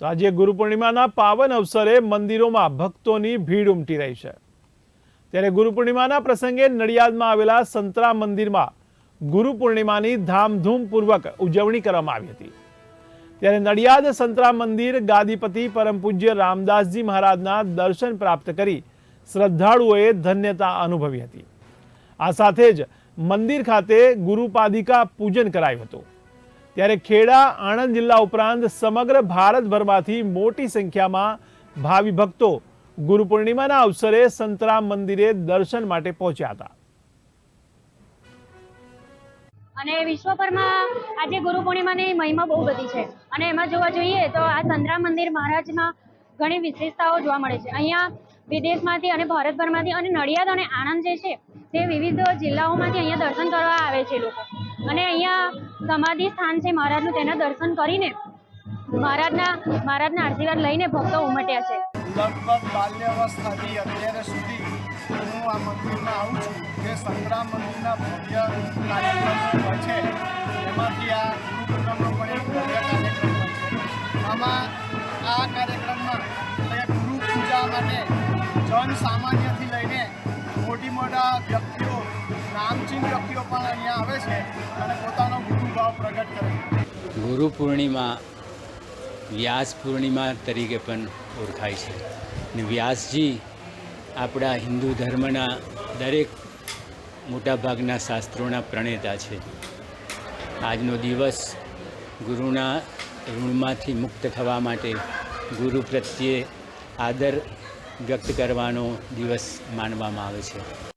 તો આજે ગુરુ પૂર્ણિમાના પાવન અવસરે મંદિરોમાં ભક્તોની ભીડ ઉમટી રહી છે. ત્યારે ગુરુ પૂર્ણિમાના પ્રસંગે નડિયાદમાં આવેલા સંતરા મંદિરમાં ગુરુ પૂર્ણિમાની ધામધૂમપૂર્વક ઉજવણી કરવામાં આવી હતી. ત્યારે નડિયાદ સંતરા મંદિર ગાદીપતિ પરમ પૂજ્ય રામદાસજી મહારાજના દર્શન પ્રાપ્ત કરી શ્રદ્ધાળુઓએ ધન્યતા અનુભવી હતી. આ સાથે જ મંદિર ખાતે ગુરુપાદિકા પૂજન કરાયું હતું. ત્યારે ખેડા, આણંદ જિલ્લા ઉપરાંત સમગ્ર ભારતભરમાંથી મોટી સંખ્યામાં ભાવિ ભક્તો ગુરુ પૂર્ણિમાના અવસરે સંતરામ મંદિરે દર્શન માટે પહોંચ્યા હતા. અને વિશ્વભરમાં આજે ગુરુ પૂર્ણિમાની મહિમા બહુ બધી છે. અને એમાં જોવા જોઈએ તો આ સંતરામ મંદિર મહારાજમાં ઘણી વિશેષતાઓ જોવા મળે છે. અહીંયા વિદેશમાંથી અને ભારતભરમાંથી અને નડિયાદ અને આણંદ જે છે, તે વિવિધ જિલ્લાઓમાંથી અહીંયા દર્શન કરવા આવે છે લોકો. અને અહીંયા સમાધિ સ્થાન છે મહારાજનું, તેના દર્શન કરીને મહારાજના મહારાજના આશીર્વાદ લઈને ભક્તો ઉમટ્યા છે. લગભગ બાલ્યાવસ્થાથી અત્યારે સુધી હું આ મંદિરમાં આવું છું જે સંગ્રામ મંદિરના ભવ્ય કાર્યક્રમો હોય છે. એમાંથી આ ગુરુ પણ એક ભવ્ય કાર્યક્રમ હોય આમાં આ કાર્યક્રમમાં ગુરુ પૂજા માટે જન સામાન્યથી લઈને મોટી મોટા વ્યક્તિઓ, નામચીન વ્યક્તિઓ પણ અહીંયા આવે છે અને પ્રગટ કરે. ગુરુ પૂર્ણિમા વ્યાસ પૂર્ણિમા તરીકે પણ ઓળખાય છે. ને વ્યાસજી આપણા હિન્દુ ધર્મના દરેક મોટાભાગના શાસ્ત્રોના પ્રણેતા છે. આજનો દિવસ ગુરુના ઋણમાંથી મુક્ત થવા માટે ગુરુ પ્રત્યે આદર વ્યક્ત કરવાનો દિવસ માનવામાં આવે છે.